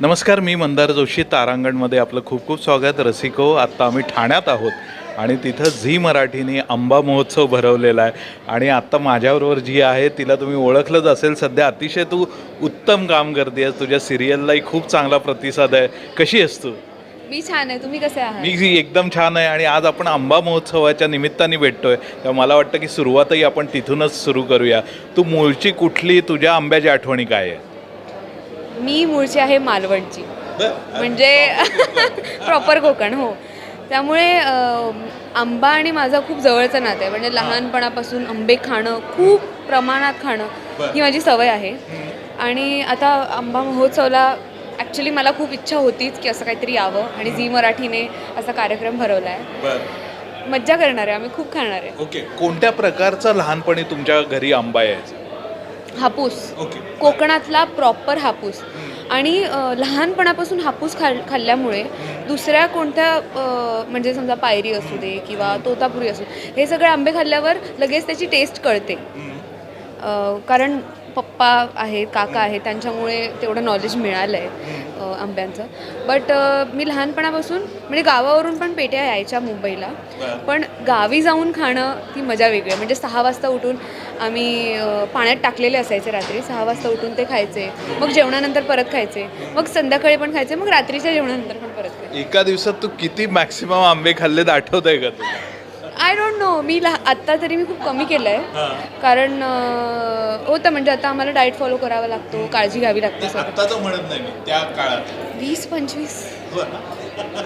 नमस्कार मी मंदार जोशी तारांगणमध्ये आपलं खूप खूप स्वागत. रसिको आत्ता आम्ही ठाण्यात आहोत आणि तिथं झी मराठीने आंबा महोत्सव भरवलेला आहे. आणि आत्ता माझ्याबरोबर जी आहे तिला तुम्ही ओळखलंच असेल. सध्या अतिशय तू उत्तम काम करते तुझ्या सिरियललाही खूप चांगला प्रतिसाद आहे. कशी आहेस तू? मी छान आहे. तुम्ही कसे आहात? मी एकदम छान आहे आणि आज आपण आंबा महोत्सवाच्या निमित्ताने भेटतोय. तेव्हा मला वाटतं की सुरुवातही आपण तिथूनच सुरू करूया. तू मूळची कुठली तुझ्या आंब्याची आठवणी काय आहे? मी मूळची आहे मालवणची. म्हणजे प्रॉपर कोकण हो. त्यामुळे आंबा आणि माझा खूप जवळचं नातं आहे. म्हणजे लहानपणापासून आंबे खाणं खूप प्रमाणात खाणं ही माझी सवय आहे. आणि आता आंबा महोत्सवला ॲक्च्युली मला खूप इच्छा होतीच की असं काहीतरी यावं आणि झी मराठीने असा कार्यक्रम भरवला आहे. मज्जा करणार आहे. आम्ही खूप खाणार आहे. ओके. कोणत्या प्रकारचा लहानपणी तुमच्या घरी आंबा यायचा? हापूस. ओके. कोकणातला प्रॉपर हापूस. आणि लहानपणापासून हापूस खाल खाल्ल्यामुळे दुसऱ्या कोणत्या म्हणजे समजा पायरी असू दे किंवा तोतापुरी असू हे सगळे आंबे खाल्ल्यावर लगेच त्याची टेस्ट कळते. कारण पप्पा आहेत काका आहेत त्यांच्यामुळे तेवढं नॉलेज मिळालं आहे आंब्यांचं. बट मी लहानपणापासून म्हणजे गावावरून पण पेट्या यायच्या मुंबईला. पण गावी जाऊन खाणं ती मजा वेगळी आहे. म्हणजे सहा वाजता उठून आम्ही पाण्यात टाकलेले असायचे रात्री. सहा वाजता उठून ते खायचे. मग जेवणानंतर परत खायचे. मग संध्याकाळी पण खायचे. मग रात्रीच्या जेवणानंतर पण परत खायचे. एका दिवसात तू किती मॅक्सिमम आंबे खाल्लेत आठवत आहे का तुला? आय डोंट नो मी लहा आत्ता तरी मी खूप कमी केलं आहे कारण अ, होतं म्हणजे आता आम्हाला डाएट फॉलो करावा लागतो काळजी घ्यावी लागते आत्ताचं म्हणत नाही मी त्या काळात. वीस पंचवीस.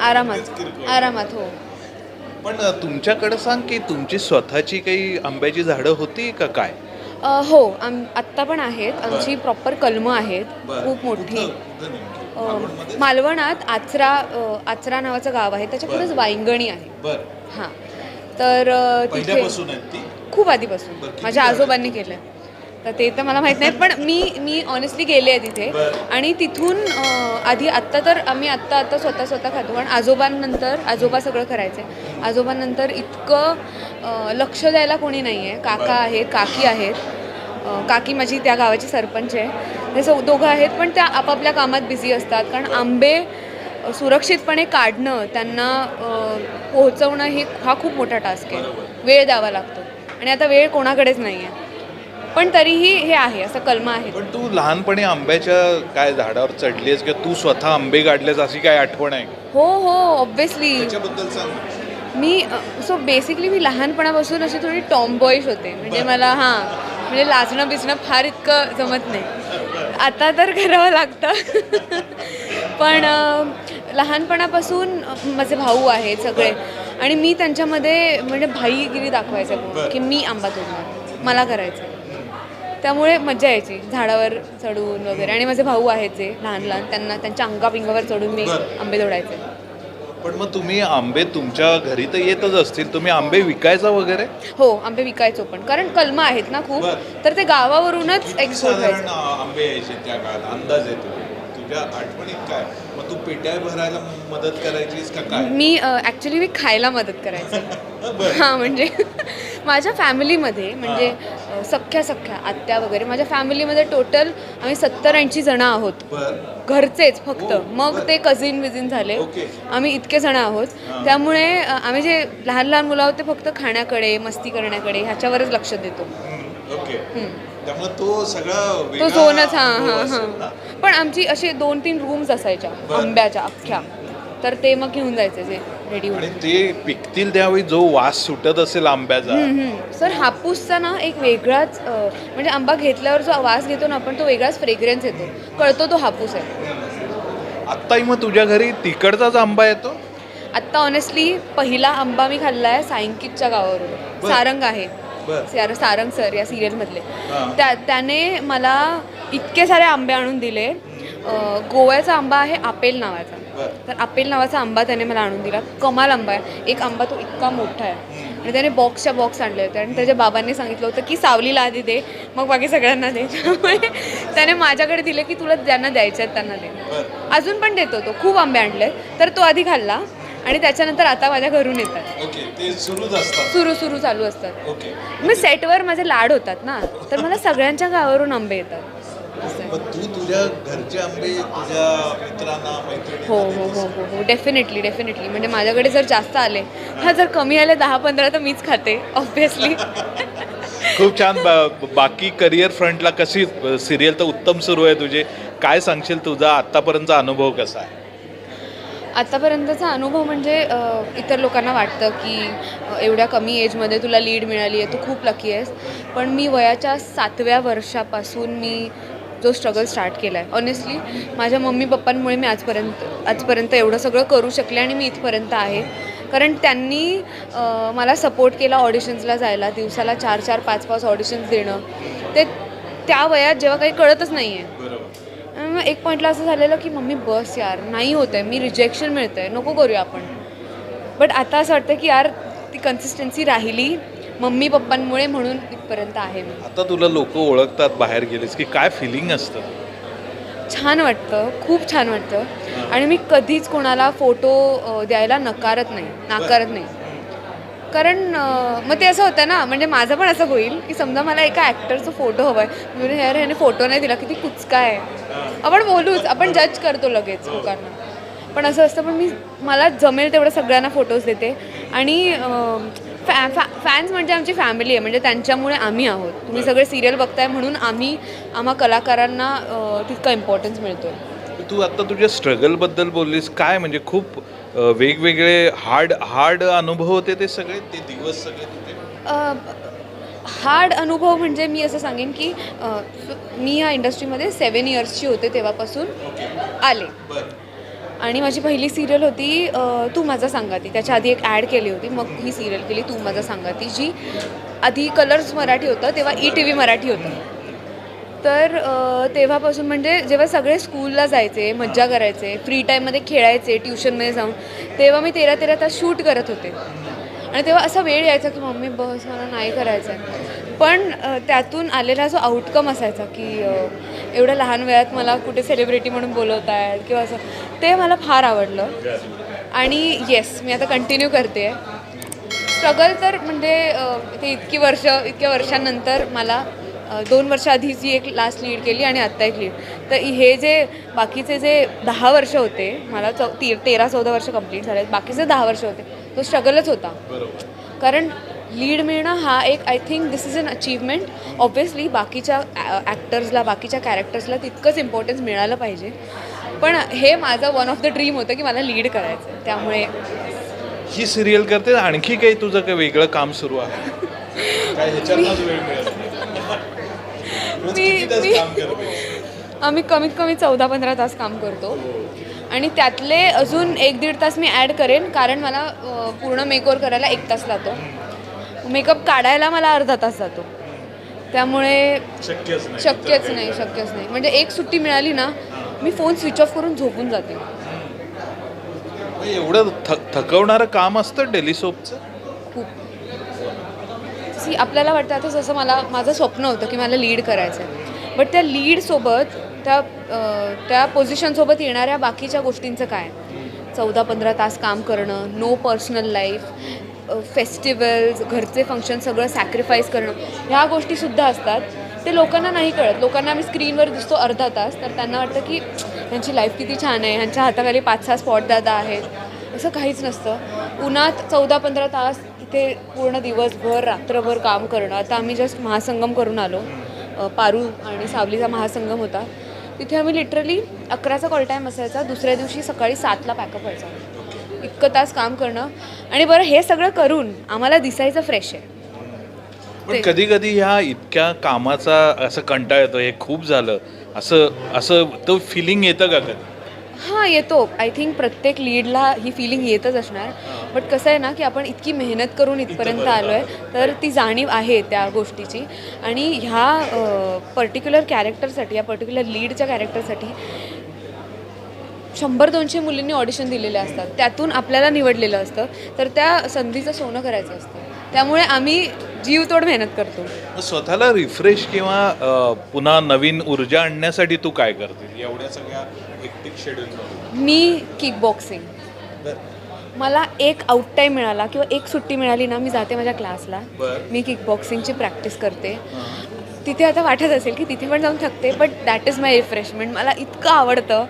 आरामात. आरामात हो. पण तुमच्याकडे सांग की तुमची स्वतःची काही आंब्याची झाडं होती का काय? अ, हो. आम आत्ता पण आहेत. आमची प्रॉपर कलमं आहेत. खूप मोठी. अ, मालवणात आचरा अ, आचरा नावाचं गाव आहे. त्याच्या पुढेच वायंगणी आहे. बर. हां. तर तिथे पहिल्यापासून आहेत ती? खूप आधीपासून. बरं, किती माझ्या झाडं? आजोबांनी केलं तर ते तर मला माहीत नाही पण मी मी ऑनेस्टली गेले आहे तिथे. बरं. आणि तिथून अ, आधी आत्ता तर आम्ही आत्ता आत्ता स्वतः स्वतः खातो. पण आजोबांनंतर आजोबा सगळं करायचे. आजोबांनंतर इतकं अ, लक्ष द्यायला कोणी नाही आहे काका आहेत काकी आहेत. अ, काकी माझी त्या गावाची सरपंच आहे. हे सौ दोघं आहेत पण त्या आपापल्या कामात बिझी असतात. कारण आंबे सुरक्षितपणे काढणं त्यांना पोहोचवणं हे हा खूप मोठा टास्क आहे. वेळ द्यावा लागतो. आणि आता वेळ कोणाकडेच नाही आहे पण तरीही हे आहे असं कलमा आहे. पण तू लहानपणी आंब्याच्या काय झाडावर चढलीस किंवा तू स्वतः आंबे काढलेस अशी काय आठवण आहे? हो हो सांग. मी सो बेसिकली मी लहानपणापासून अशी थोडी टॉम बॉईश होते. म्हणजे मला हां म्हणजे लाजणं बिजणं फार इतकं जमत नाही. आता तर करावं लागतं. पण लहानपणापासून माझे भाऊ आहेत सगळे. आणि मी त्यांच्यामध्ये म्हणजे भाईगिरी दाखवायचं की मी आंबा तोडणार. मला करायचं त्यामुळे मजा यायची. झाडावर चढून वगैरे. आणि माझे भाऊ आहेत जे लहान लहान त्यांना त्यांच्या अंगापिंगावर चढून मी. आंबे तोडायचे. पण मग तुम्ही आंबे तुमच्या घरी तर येतच असतील. तुम्ही आंबे विकायचा वगैरे? हो आंबे विकायचो पण. कारण कलमं आहेत ना खूप. तर ते गावावरूनच एक्सपोर्ट व्हायचं. आंबे यायचे त्या काळात? अंदाज येतो तुझ्या आठवणीत काय? मग तू पेट्या भरायला मदत करायचीस का काय? मी ॲक्च्युली मी खायला मदत करायचे. हां म्हणजे माझ्या फॅमिलीमध्ये म्हणजे सख्या सख्या आत्या वगैरे माझ्या फॅमिलीमध्ये टोटल आम्ही सत्तर ऐंशी जणं आहोत. घरचेच फक्त. हो, मग. ते कझिन विझिन झाले. आम्ही इतके जण आहोत. त्यामुळे आम्ही जे लहान लहान मुलं आहोत ते फक्त खाण्याकडे मस्ती करण्याकडे ह्याच्यावरच लक्ष देतो. ओके. त्यामुळे तो सगळा तो झोनच हां हां? हां. पण आमची असे दोन तीन रूम्स असायच्या. आंब्याच्या अख्ख्या. तर ते मग घेऊन जायचे जे रेडी आणि ते पिकतील त्यावेळी जो वास सुटत असेल आंब्याचा. सर हापूसचा ना एक वेगळाच म्हणजे आंबा घेतल्यावर जो वास घेतो ना आपण तो वेगळाच फ्रेग्रन्स येतो. कळतो तो हापूस आहे. आत्ताही मग तुझ्या घरी तिकडचाच आंबा येतो? आत्ता ऑनेस्टली पहिला आंबा मी खाल्ला आहे सायंकितच्या गावावरून. सारंग आहे. सार- सारंग सर या सिरियलमधले. त्या त्याने मला इतके सारे आंबे आणून दिले. गोव्याचा आंबा आहे आपेल नावाचा. तर आपेल नावाचा आंबा त्याने मला आणून दिला. कमाल आंबा आहे. एक आंबा तो इतका मोठा आहे. आणि त्याने बॉक्सच्या बॉक्स आणले होते. आणि त्याच्या बाबांनी सांगितलं होतं की सावलीला आधी दे मग बाकी सगळ्यांना दे. त्यामुळे त्याने माझ्याकडे दिले की तुला ज्यांना द्यायचे आहेत त्यांना दे. अजून पण देतो तो. खूप आंबे आणले तर तो आधी खाल्ला. आणि त्याच्यानंतर आता माझ्या घरून येतात. ओके ते सुरूच असतात. सुरू सुरू चालू असतात. ओके. मग सेटवर माझे लाड होतात ना तर मला सगळ्यांच्या गावावरून आंबे येतात. असं. आहे. मग तू तुझ्या घरचे आंबे तुझ्या मित्रांना मैत्रिणींना हो हो हो हो हो. डेफिनेटली डेफिनेटली म्हणजे माझ्याकडे जर जास्त आले हा जर कमी आले दहा पंधरा तर मीच खाते ऑब्व्हियसली खूप छान. बा- बाकी करिअर फ्रंटला कशी सिरियल तर उत्तम सुरू आहे तुझे. काय सांगशील तुझा आत्तापर्यंतचा अनुभव कसा आहे? आत्तापर्यंतचा अनुभव म्हणजे इतर लोकांना वाटतं की एवढ्या कमी एजमध्ये तुला लीड मिळाली आहे तू खूप लकी आहेस. पण मी वयाच्या सातव्या वर्षापासून मी जो स्ट्रगल स्टार्ट केला आहे ऑनेस्टली माझ्या मम्मी पप्पांमुळे मी आजपर्यंत आजपर्यंत एवढं सगळं करू शकले आणि मी इथपर्यंत आहे. कारण त्यांनी मला सपोर्ट केला ऑडिशन्सला जायला दिवसाला चार चार पाच पाच ऑडिशन्स देणं. ते त्या वयात जेव्हा काही कळतच नाही आहे मग एक पॉईंटला असं झालेलं की मम्मी बस यार नाही होत आहे. मी रिजेक्शन मिळतं आहे नको करूया आपण. बट आता असं वाटतं की यार ती कन्सिस्टन्सी राहिली. मम्मी पप्पांमुळे म्हणून इथपर्यंत आहे मी. आता तुला लोक ओळखतात बाहेर गेलीस की काय फिलिंग असतं? छान वाटतं. खूप छान वाटतं. आणि मी कधीच कोणाला फोटो द्यायला नकारत नाही. नाकारत नाही. कारण मग ते असं होतं ना म्हणजे माझं पण असं होईल की समजा मला एका ॲक्टरचा फोटो हवा आहे मी म्हणेन, यार ह्याने फोटो नाही दिला किती कुचका आहे. आपण बोलूच आपण जज करतो लगेच लोकांना. पण असं असतं पण मी मला जमेल तेवढं सगळ्यांना फोटोज देते. आणि फॅ फॅ फॅन्स म्हणजे आमची फॅमिली आहे म्हणजे त्यांच्यामुळे आम्ही आहोत. तुम्ही सगळे सिरियल बघताय म्हणून आम्ही आम्हा कलाकारांना तितका इम्पॉर्टन्स मिळतो तू आता तुझ्या स्ट्रगलबद्दल बोललीस काय म्हणजे खूप वेगवेगळे हार्ड हार्ड अनुभव होते ते सगळे ते दिवस सगळे हार्ड अनुभव म्हणजे मी असं सांगेन की मी ह्या इंडस्ट्रीमध्ये सेवन इयर्सची होते तेव्हापासून आले. आणि माझी पहिली सिरियल होती तू माझा सांगाती. त्याच्या आधी एक ॲड केली होती मग ही सिरियल केली तू माझा सांगाती जी आधी कलर्स मराठी होतं तेव्हा ई टी व्ही मराठी होतं. तर तेव्हापासून म्हणजे जेव्हा सगळे स्कूलला जायचे मज्जा करायचे फ्री टाईममध्ये खेळायचे ट्युशनमध्ये जाऊन तेव्हा मी तेरा तेरा तास शूट करत होते. आणि तेव्हा असा वेळ यायचा की मम्मी बस मला नाही करायचं आहे पण त्यातून आलेला जो आउटकम असायचा की एवढ्या लहान वयात मला कुठे सेलिब्रिटी म्हणून बोलवत आहेत किंवा असं ते मला फार आवडलं. आणि येस मी आता कंटिन्यू करते. आहे स्ट्रगल तर म्हणजे ते इतकी वर्ष इतक्या वर्षांनंतर मला दोन वर्ष आधी जी एक लास्ट लीड केली आणि आत्ता एक लीड तर हे जे बाकीचे जे दहा वर्ष होते मला चौ ती तेरा चौदा वर्ष कंप्लीट झाले बाकीचे दहा वर्ष होते तो स्ट्रगलच होता. कारण लीड मिळणं हा एक I think this is an achievement obviously बाकीच्या ॲक्टर्सला बाकीच्या कॅरेक्टर्सला तितकंच इम्पॉर्टन्स मिळालं पाहिजे. पण हे माझं वन ऑफ द ड्रीम होतं की मला लीड करायचं. त्यामुळे ही सिरियल करते आणखी काही तुझं काही वेगळं काम सुरू आहे काय ह्याच्यातनंच वेळ मिळत नाही. रोज मी- मी-? आम्ही कमीत कमी चौदा पंधरा तास काम करतो. आणि त्यातले अजून एक दीड तास मी ॲड करेन कारण मला पूर्ण मेकओवर करायला एक तास लागतो. मेकअप काढायला मला अर्धा तास जातो. त्यामुळे शक्यच नाही. शक्यच नाही म्हणजे एक सुट्टी मिळाली ना मी फोन स्विच ऑफ करून झोपून जाते. एवढं थ थकवणारं काम असतं डेली सोपचं सी आपल्याला वाटतं आता जसं मला माझं स्वप्न होतं की मला लीड करायचं आहे बट त्या लीडसोबत त्या त्या पोझिशनसोबत येणाऱ्या बाकीच्या गोष्टींचं काय? चौदा पंधरा तास काम करणं नो पर्सनल लाईफ फेस्टिवल्स घरचे फंक्शन सगळं सॅक्रिफाईस करणं ह्या गोष्टीसुद्धा असतात. ते लोकांना नाही कळत. लोकांना आम्ही स्क्रीनवर दिसतो अर्धा तास तर त्यांना वाटतं की ह्यांची लाईफ किती छान आहे ह्यांच्या हाताखाली पाच सहा स्पॉट दादा आहेत. असं काहीच नसतं. उन्हात चौदा पंधरा तास तिथे पूर्ण दिवसभर रात्रभर काम करणं. आता आम्ही जस्ट महासंगम करून आलो. पारू आणि सावलीचा महासंगम होता. तिथे आम्ही लिटरली अकराचा कॉल टाईम असायचा. दुसऱ्या दिवशी सकाळी सातला पॅकअप व्हायचा. इतकं तास काम करणं. आणि बरं हे सगळं करून आम्हाला दिसायचं फ्रेश आहे. पण कधी कधी ह्या इतक्या कामाचा असं कंटाळ येतो. हे खूप झालं. असं असं तो फिलिंग येतं का कधी? हां येतो. आय थिंक प्रत्येक लीडला ही फिलिंग येतच असणार. बट कसं आहे ना की आपण इतकी मेहनत करून इथपर्यंत आलो आहे तर ती जाणीव आहे त्या गोष्टीची. आणि ह्या पर्टिक्युलर कॅरेक्टरसाठी या पर्टिक्युलर लीडच्या कॅरेक्टरसाठी शंभर दोनशे मुलींनी ऑडिशन दिलेले असतात. त्यातून आपल्याला निवडलेलं असतं. तर त्या संधीचं सोनं करायचं असतं. त्यामुळे आम्ही जीवतोड मेहनत करतो. स्वतःला रिफ्रेश किंवा पुन्हा नवीन ऊर्जा आणण्यासाठी तू काय करते? एवढ्या सगळ्या शेड्यूल मी किक बॉक्सिंग मला एक आउट टाईम मिळाला किंवा एक सुट्टी मिळाली ना मी जाते माझ्या क्लासला मी किक बॉक्सिंगची प्रॅक्टिस करते. तिथे आता वाटत असेल की तिथे पण जाऊन थकते but that is my refreshment मला इतकं आवडतं.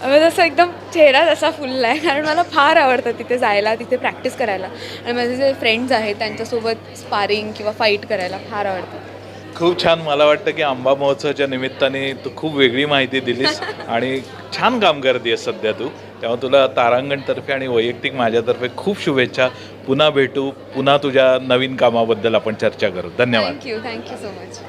म्हणजे असं एकदम चेहरा जसा फुलला आहे कारण मला फार आवडतं तिथे जायला तिथे प्रॅक्टिस करायला. आणि माझे जे फ्रेंड्स आहेत त्यांच्यासोबत स्पारिंग किंवा फाईट करायला फार आवडतं. खूप छान मला वाटतं की आंबा महोत्सवाच्या निमित्ताने तू खूप वेगळी माहिती दिलीस आणि छान काम करतेस सध्या तू. तेव्हा तुला तारांगणतर्फे आणि वैयक्तिक माझ्यातर्फे खूप शुभेच्छा. पुन्हा भेटू. पुन्हा तुझ्या नवीन कामाबद्दल आपण चर्चा करू. धन्यवाद. Thank you thank you so much